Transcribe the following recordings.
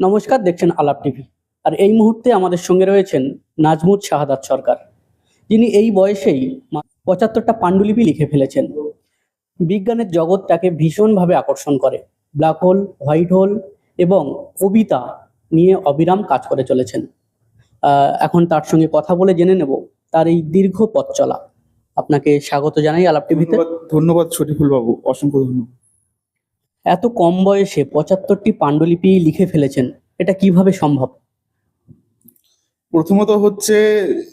নমস্কার, দেখছেন আলাপ টিভি। আর এই মুহূর্তে আমাদের সঙ্গে রয়েছেন নাজমুদ শাহাদাত সরকার। যিনি এই বয়সেই পঁচাত্তরটা পাণ্ডুলিপি লিখে ফেলেছেন। বিজ্ঞানের জগৎটাকে ভীষণভাবে আকর্ষণ করে। ব্ল্যাক হোল, হোয়াইট হোল এবং কবিতা নিয়ে অবিরাম কাজ করে চলেছেন। এখন তার সঙ্গে কথা বলে জেনে নেব তার এই দীর্ঘ পথ চলা। আপনাকে স্বাগত জানাই আলাপ টিভিতে। ধন্যবাদ ধন্যবাদ শরীফুল বাবু অসংখ্য ধন্যবাদ। এত কম বয়সে পঁচাত্তরটি পাণ্ডুলিপি লিখে ফেলেছেন, এটা কীভাবে সম্ভব? প্রথমত হচ্ছে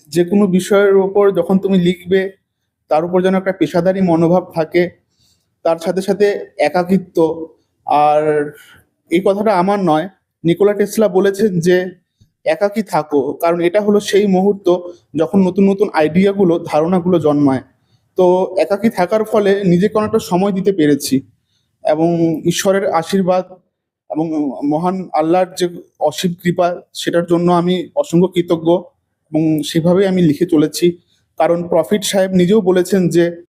যে কোনো বিষয়ের ওপর যখন তুমি লিখবে, তার উপর যেন একটা পেশাদারি মনোভাব থাকে, তার সাথে সাথে একাকিত্ব। আর এই কথাটা আমার নয়, নিকোলা টেসলা বলেছেন যে, একাকী থাকো। কারণ এটা হলো সেই মুহূর্ত যখন নতুন নতুন আইডিয়াগুলো ধারণাগুলো জন্মায়। তো একাকী থাকার ফলে নিজেকে অনেকটা সময় দিতে পেরেছি। এবং ঈশ্বরের আশীর্বাদ এবং মহান আল্লাহর যে অসীম কৃপা, সেটার জন্য আমি অসংখ্য কৃতজ্ঞ এবং সেভাবেই আমি লিখে চলেছি। কারণ প্রফিট সাহেব নিজেও বলেছেন যে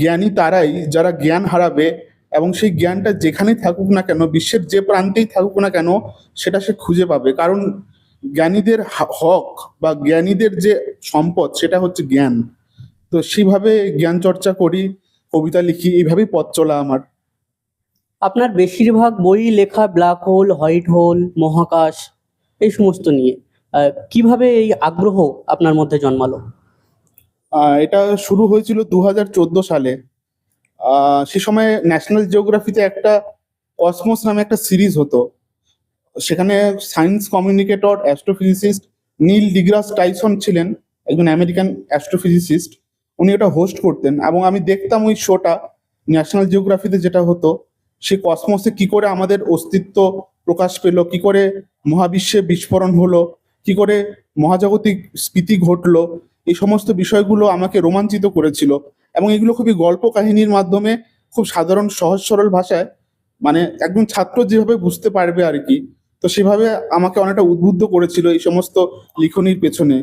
জ্ঞানী তারাই যারা জ্ঞান হারাবে এবং সেই জ্ঞানটা যেখানেই থাকুক না কেন, বিশ্বের যে প্রান্তেই থাকুক না কেন, সেটা সে খুঁজে পাবে। কারণ জ্ঞানীদের হক বা জ্ঞানীদের যে সম্পদ, সেটা হচ্ছে জ্ঞান। তো সেইভাবে জ্ঞান চর্চা করি। কবিতা লিখি এইভাবেই পথ চলা আমার। আপনার বেশিরভাগ বই লেখা ব্ল্যাক হোল হোয়াইট হোল মহাকাশ এই সমস্ত নিয়ে কীভাবে এই আগ্রহ আপনার মধ্যে জন্মালো? এটা শুরু হয়েছিল দু হাজার চোদ্দ সালে। সে সময় ন্যাশনাল জিওগ্রাফিতে একটা কসমোস নামে একটা সিরিজ হতো। সেখানে science communicator astrophysicist Neil deGrasse Tyson ছিলেন একজন আমেরিকান অ্যাস্ট্রোফিজিসিস্ট উনি ওটা হোস্ট করতেন এবং আমি দেখতাম ওই শোটা ন্যাশনাল জিওগ্রাফিতে যেটা হতো, সে কসমসে কি করে আমাদের অস্তিত্ব প্রকাশ পেল, কি করে মহাবিশ্বে বিস্ফোরণ হলো, কি করে মহাজাগতিক স্ফীতি ঘটলো, এই সমস্ত বিষয়গুলো আমাকে রোমাঞ্চিত করেছিল এবং এগুলো খুবই গল্প কাহিনীর মাধ্যমে খুব সাধারণ, সহজ, সরল ভাষায় মানে একজন ছাত্র যেভাবে বুঝতে পারবে আর কি, তো সেভাবে আমাকে অনেকটা উদ্বুদ্ধ করেছিল এই সমস্ত লিখনির পেছনে।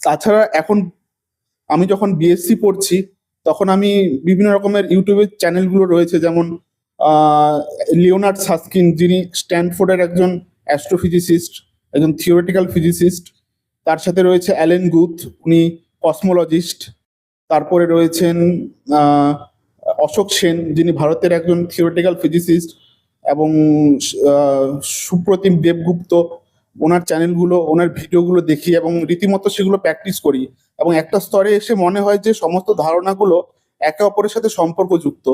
তাছাড়া এখন আমি যখন বিএসসি পড়ছি, তখন আমি বিভিন্ন রকমের ইউটিউবের চ্যানেলগুলো রয়েছে, যেমন লিওনার্ড সাস্কিন যিনি স্ট্যানফোর্ডের একজন অ্যাস্ট্রোফিজিসিস্ট একজন থিওরিটিক্যাল ফিজিসিস্ট তার সাথে রয়েছে অ্যালেন গুথ উনি কসমোলজিস্ট তারপরে রয়েছেন অশোক সেন, যিনি ভারতের একজন থিওরিটিক্যাল ফিজিসিস্ট এবং সুপ্রতিম দেবগুপ্ত ওনার চ্যানেলগুলো ওনার ভিডিওগুলো দেখি এবং রীতিমতো সেগুলো প্র্যাকটিস করি এবং একটা স্তরে এসে মনে হয় যে সমস্ত ধারণাগুলো একে অপরের সাথে সম্পর্কযুক্ত।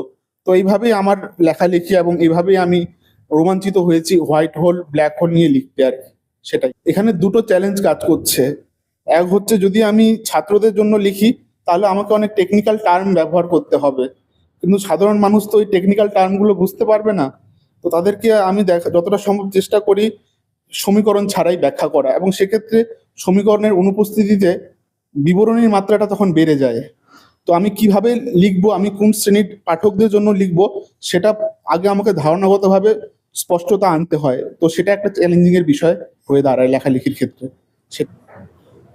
তো এইভাবেই আমার লেখালেখি এবং এইভাবেই আমি রোমাঞ্চিত হয়েছি হোয়াইট হোল, ব্ল্যাক হোল নিয়ে লিখতে আর সেটাই। এখানে দুটো চ্যালেঞ্জ কাজ করছে। এক হচ্ছে যদি আমি ছাত্রদের জন্য লিখি, তাহলে আমাকে অনেক টেকনিক্যাল টার্ম ব্যবহার করতে হবে। কিন্তু সাধারণ মানুষ তো ওই টেকনিক্যাল টার্মগুলো বুঝতে পারবে না। তো তাদেরকে আমি দেখা, যতটা সম্ভব চেষ্টা করি সমীকরণ ছাড়াই ব্যাখ্যা করা এবং সেক্ষেত্রে সমীকরণের অনুপস্থিতিতে বিবরণীর মাত্রাটা তখন বেড়ে যায়। তো আমি কীভাবে লিখব আমি কোন শ্রেণির পাঠকদের জন্য লিখব সেটা আগে আমাকে ধারণাগতভাবে স্পষ্টতা আনতে হয়। তো সেটা একটা চ্যালেঞ্জিং এর বিষয় হয়ে দাঁড়ায় লেখালেখির ক্ষেত্রে।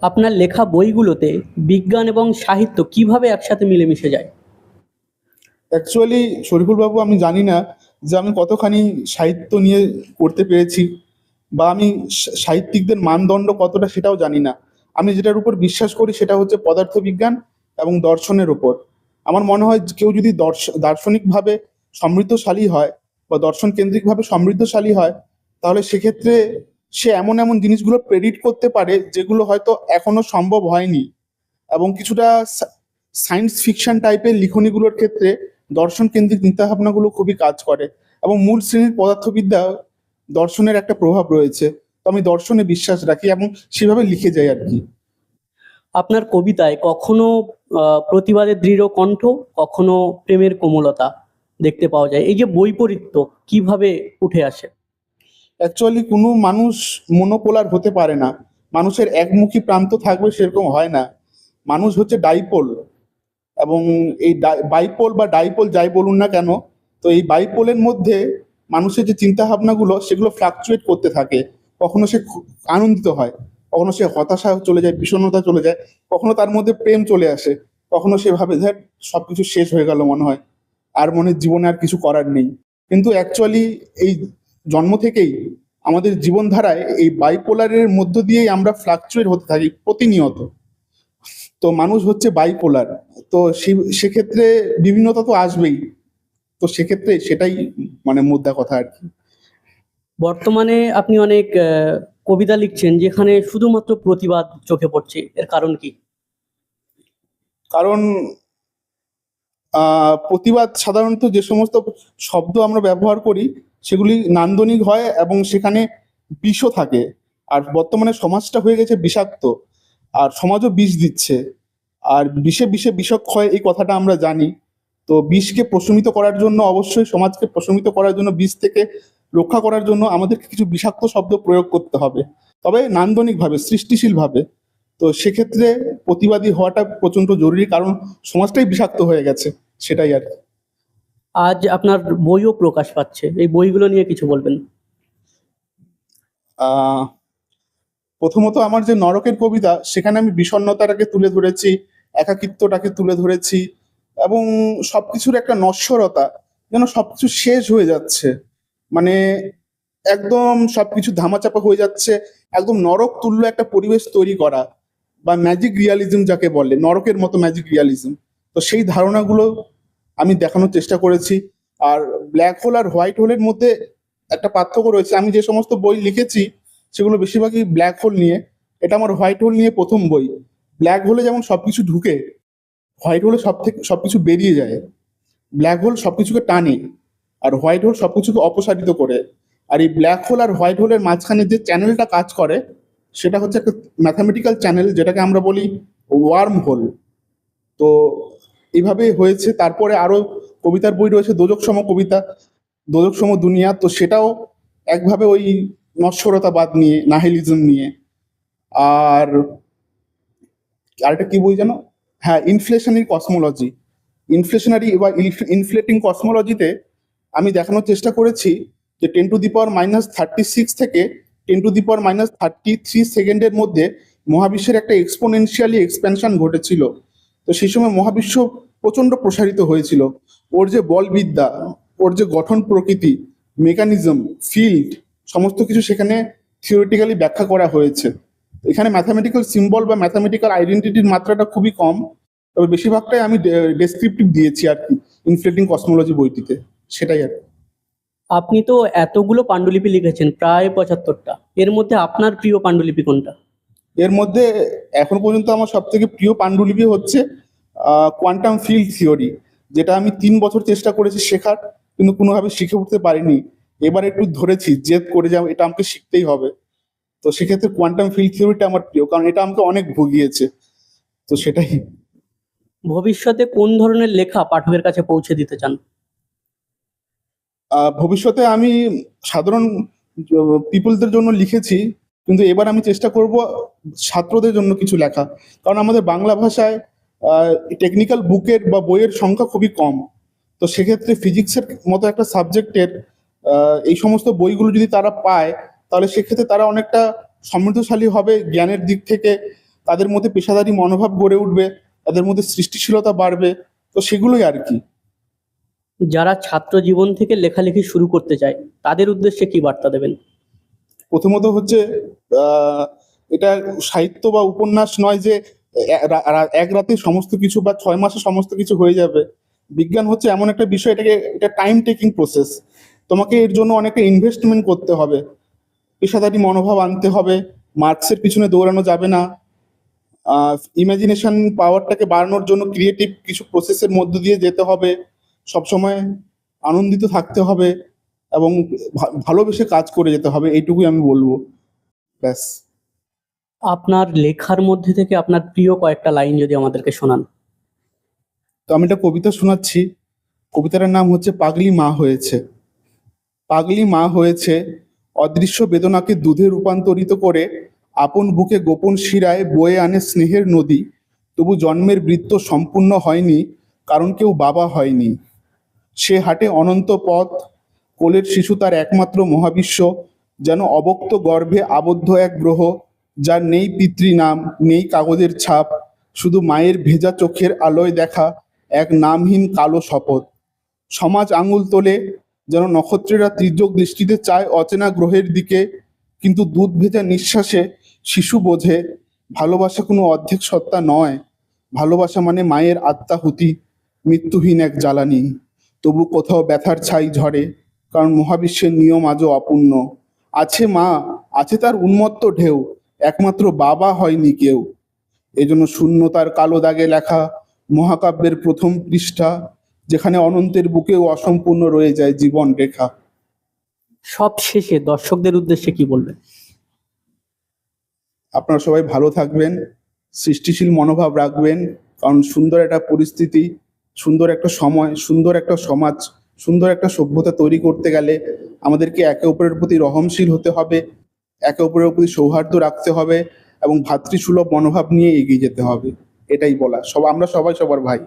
আপনার লেখা বইগুলোতে বিজ্ঞান এবং সাহিত্য কীভাবে একসাথে মিলেমিশে যায়? অ্যাকচুয়ালি শরীফুল বাবু আমি জানি না যে আমি কতখানি সাহিত্য নিয়ে করতে পেরেছি। বা আমি সাহিত্যিকদের মানদণ্ড কতটা সেটাও জানি না। আমি যেটার উপর বিশ্বাস করি সেটা হচ্ছে পদার্থবিজ্ঞান এবং দর্শনের উপর। আমার মনে হয় কেউ যদি দর্শ- দার্শনিকভাবে সমৃদ্ধশালী হয় বা দর্শন কেন্দ্রিকভাবে সমৃদ্ধশালী হয়, তাহলে সেক্ষেত্রে সে এমন এমন জিনিসগুলো প্রেডিট করতে পারে যেগুলো হয়তো এখনও সম্ভব হয়নি। এবং কিছুটা সায়েন্স ফিকশন টাইপের লিখনিগুলোর ক্ষেত্রে দর্শন কেন্দ্রিক চিন্তাভাবনাগুলো খুবই কাজ করে। এবং মূল শ্রেণির পদার্থবিদ্যা দর্শনের একটা প্রভাব রয়েছে। তো আমি দর্শনে বিশ্বাস রাখি এবং সেভাবে লিখে যাই আর কি। আপনার কবিতায় কখনো প্রতিবাদের দৃঢ় কণ্ঠ কখনো প্রেমের কোমলতা দেখতে পাওয়া যায়? এই যে বৈপরীত্য কীভাবে উঠে আসে? অ্যাকচুয়ালি কোনো মানুষ মনোপোলার হতে পারে না। মানুষের একমুখী প্রান্ত থাকবে সেরকম হয় না। মানুষ হচ্ছে ডাইপোল এবং এই বাইপোল বা ডাইপোল যাই বলুন না কেন তো এই বাইপোলের মধ্যে মানুষের যে চিন্তা ভাবনাগুলো সেগুলো ফ্লাকচুয়েট করতে থাকে। কখনো সে আনন্দিত হয়, কখনো সে হতাশা চলে যায়, বিষণ্ণতা চলে যায়, কখনো তার মধ্যে প্রেম চলে আসে, কখনো সে ভাবে যে সবকিছু শেষ হয়ে গেল মনে হয়, আর মনে জীবনে আর কিছু করার নেই। কিন্তু অ্যাকচুয়ালি এই জন্ম থেকেই আমাদের জীবনধারায় এই বাইপোলারের মধ্য দিয়েই আমরা ফ্লাকচুয়েট হতে থাকি প্রতিনিয়ত। তো মানুষ হচ্ছে বাইপোলার তো সেক্ষেত্রে বিভিন্নতা তো আসবেই। তো সেক্ষেত্রে সেটাই মানে মুদ্রা কথা আর কি। বর্তমানে আপনি অনেক কবিতা লিখছেন যেখানে শুধুমাত্র প্রতিবাদ চোখে পড়ছে। এর কারণ কি? কারণ প্রতিবাদ সাধারণত যে সমস্ত শব্দ আমরা ব্যবহার করি সেগুলি নান্দনিক হয় এবং সেখানে বিষও থাকে। আর বর্তমানে সমাজটা হয়ে গেছে বিষাক্ত আর সমাজও বিষ দিচ্ছে। আর বিষে বিষে বিষক্ষয় এই কথাটা আমরা জানি। তো বিষকে প্রশমিত করার জন্য অবশ্যই সমাজকে প্রশমিত করার জন্য বিষ থেকে রক্ষা করার জন্য আমাদেরকে কিছু বিষাক্ত শব্দ প্রয়োগ করতে হবে। তবে নান্দনিকভাবে সৃষ্টিশীলভাবে। তো সেক্ষেত্রে প্রতিবাদী হওয়াটা প্রচণ্ড জরুরি কারণ সমাজটাই বিষাক্ত হয়ে গেছে সেটাই আর কি। আজ আপনার বইও প্রকাশ পাচ্ছে এই বইগুলো নিয়ে কিছু বলবেন? প্রথমত আমার যে নরকের কবিতা সেখানে আমি বিষণ্ণতাটাকে তুলে ধরেছি একাকিত্বটাকে তুলে ধরেছি এবং সবকিছুর একটা নশ্বরতা যেন সবকিছু শেষ হয়ে যাচ্ছে। মানে একদম সবকিছু ধামাচাপা হয়ে যাচ্ছে, একদম নরক তুল্য একটা পরিবেশ তৈরি করা বা ম্যাজিক রিয়ালিজম যাকে বলে, নরকের মতো ম্যাজিক রিয়ালিজম তো সেই ধারণাগুলো আমি দেখানোর চেষ্টা করেছি। আর ব্ল্যাক হোল আর হোয়াইট হোলের মধ্যে একটা পার্থক্য রয়েছে। আমি যে সমস্ত বই লিখেছি, সেগুলো বেশিরভাগই ব্ল্যাক হোল নিয়ে। এটা আমার হোয়াইট হোল নিয়ে প্রথম বই। ব্ল্যাক হোলে যেমন সবকিছু ঢুকে হোয়াইট হোলে সব থেকে সবকিছু বেরিয়ে যায়। ব্ল্যাক হোল সবকিছুকে টানে আর হোয়াইট হোল সবকিছুকে অপসারিত করে। আর এই ব্ল্যাক হোল আর হোয়াইট হোলের মাঝখানে যে চ্যানেলটা কাজ করে, সেটা হচ্ছে একটা ম্যাথামেটিক্যাল চ্যানেল, যেটাকে আমরা বলি ওয়ার্ম হোল। তো এইভাবে হয়েছে। তারপরে আরও কবিতার বই রয়েছে দোজকসম কবিতা দোজকসম দুনিয়া। তো সেটাও একভাবে ওই নশ্বরতাবাদ নিয়ে, নাহিলিজম নিয়ে। আর আরেকটা কি বই জানো? হ্যাঁ ইনফ্লেশনারি কসমোলজি ইনফ্লেশনারি বা ইনফ্লেটিং কসমোলজিতে আমি দেখানোর চেষ্টা করেছি যে ten to the power minus thirty six থেকে ten to the power minus thirty three সেকেন্ডের মধ্যে মহাবিশ্বের একটা এক্সপোনেনশিয়ালি এক্সপেনশন ঘটেছিল। তো সেই সময় মহাবিশ্ব প্রচণ্ড প্রসারিত হয়েছিল। ওর যে বলবিদ্যা, ওর যে গঠন প্রকৃতি মেকানিজম ফিল্ড সমস্ত কিছু সেখানে থিওরিটিক্যালি ব্যাখ্যা করা হয়েছে। এখানে ম্যাথামেটিক্যাল সিম্বল বা ম্যাথামেটিক্যাল আইডেন্টিটির মাত্রাটা খুবই কম তবে বেশিরভাগটাই আমি ডেসক্রিপটিভ দিয়েছি আর কি ইনফ্লেটিং কসমোলজি বইটিতে সেটাই আর। আপনি তো এতগুলো পাণ্ডুলিপি লিখেছেন প্রায় পঁচাত্তরটা। এর মধ্যে আপনার প্রিয় পাণ্ডুলিপি কোনটা? এর মধ্যে এখন পর্যন্ত আমার সব থেকে প্রিয় পাণ্ডুলিপি হচ্ছে কোয়ান্টাম ফিল্ড থিওরি যেটা আমি তিন বছর চেষ্টা করেছি শেখার কিন্তু কোনোভাবে শিখে উঠতে পারিনি। এবার একটু ধরেছি জেদ করে যাও এটা আমাকে শিখতেই হবে। তো সেক্ষেত্রে কোয়ান্টাম ফিল্ড থিওরিটা আমার প্রিয় কারণ এটা আমাকে অনেক ভুগিয়েছে। তো সেটাই। ভবিষ্যতে কোন ধরনের লেখা পাঠকের কাছে পৌঁছে দিতে চান? ভবিষ্যতে আমি সাধারণ পিপলদের জন্য লিখেছি কিন্তু এবার আমি চেষ্টা করব ছাত্রদের জন্য কিছু লেখা। কারণ আমাদের বাংলা ভাষায় টেকনিক্যাল বুকের বা বইয়ের সংখ্যা খুবই কম। তো সেক্ষেত্রে ফিজিক্সের মতো একটা সাবজেক্টের এই সমস্ত বইগুলো যদি তারা পায় তাহলে সেক্ষেত্রে তারা অনেকটা সমৃদ্ধশালী হবে জ্ঞানের দিক থেকে তাদের মধ্যে পেশাদারি মনোভাব গড়ে উঠবে তাদের মধ্যে সৃষ্টিশীলতা বাড়বে তো সেগুলোই আর কি। যারা ছাত্র জীবন থেকে লেখালেখি শুরু করতে চায় তাদের উদ্দেশ্যে কি বার্তা দেবেন? প্রথমত হচ্ছে এটা সাহিত্য বা উপন্যাস নয় যে এক রাতে সমস্ত কিছু বা ছয় মাসে সমস্ত কিছু হয়ে যাবে। বিজ্ঞান হচ্ছে এমন একটা বিষয় এটাকে এটা টাইম টেকিং প্রসেস তোমাকে এর জন্য অনেকটা ইনভেস্টমেন্ট করতে হবে। পেশাদারি মনোভাব আনতে হবে মার্কসের পিছনে দৌড়ানো যাবে না। ইমাজিনেশন পাওয়ারটাকে বাড়ানোর জন্য ক্রিয়েটিভ কিছু প্রসেসের মধ্য দিয়ে যেতে হবে। সবসময় আনন্দিত থাকতে হবে এবং ভালোবেসে কাজ করে যেতে হবে এইটুকুই আমি বলব। ব্যাস। আপনার লেখার মধ্যে থেকে আপনার প্রিয় কয়েকটা লাইন যদি আমাদেরকে শোনান। তো আমি একটা কবিতা শোনাচ্ছি। কবিতাটার নাম হচ্ছে পাগলি মা হয়েছে। পাগলি মা হয়েছে অদৃশ্য বেদনাকে দুধে রূপান্তরিত করে আপন বুকে গোপন শিরায় বয়ে আনে স্নেহের নদী। তবু জন্মের বৃত্ত সম্পূর্ণ হয়নি, কারণ কেউ বাবা হয়নি। সে হাটে অনন্ত পথ, কোলের শিশু তার একমাত্র মহাবিশ্ব, যেন অবক্ত গর্ভে আবদ্ধ এক গ্রহ, যার নেই পিতৃ নাম নেই কাগজের ছাপ, শুধু মায়ের ভেজা চোখের আলোয় দেখা এক নামহীন কালো শপথ। সমাজ আঙুল তোলে যেন নক্ষত্রেরা তীর্যক দৃষ্টিতে চায় অচেনা গ্রহের দিকে, কিন্তু দুধ ভেজা নিঃশ্বাসে শিশু বোঝে, ভালোবাসা কোনো অর্ধেক সত্তা নয়। ভালোবাসা মানে মায়ের আত্মাহুতি মৃত্যুহীন এক জ্বালানি। তবু কোথাও ব্যথার ছাই ঝরে, কারণ মহাবিশ্বের নিয়ম আজও অপূর্ণ। আছে মা, আছে তার উন্মত্ত ঢেউ, একমাত্র বাবা হয়নি কেউ। এজন্য শূন্যতার কালো দাগে লেখা মহাকাব্যের প্রথম পৃষ্ঠা যেখানে অনন্তের বুকেও অসম্পূর্ণ রয়ে যায় জীবন রেখা। সব শেষে দর্শকদের উদ্দেশ্যে কি বলবেন? আপনারা সবাই ভালো থাকবেন সৃষ্টিশীল মনোভাব রাখবেন কারণ সুন্দর একটা পরিস্থিতি সুন্দর একটা সময় সুন্দর একটা সমাজ সুন্দর একটা সভ্যতা তৈরি করতে গেলে আমাদেরকে একে অপরের প্রতি রহমশীল হতে হবে একে অপরের প্রতি সৌহার্দ্য রাখতে হবে এবং ভাতৃসুলভ মনোভাব নিয়ে এগিয়ে যেতে হবে। এটাই বলা। সব আমরা সবাই সবার ভাই।